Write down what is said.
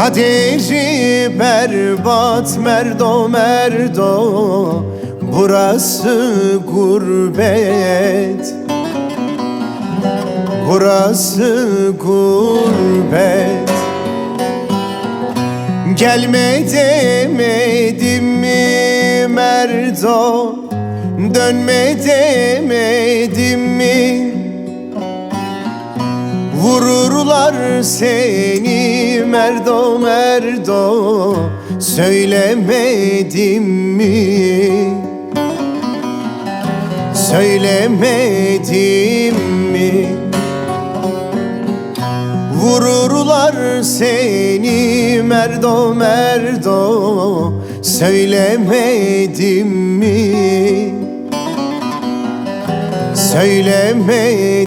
Kaderi berbat merdo merdo. Burası gurbet. Burası gurbet. Gelme demedim mi merdo? Dönme demedim mi Vururlar seni merdo merdo Söylemedim mi? Söylemedim mi? Vururlar seni merdo merdo Söylemedim mi? Söylemedim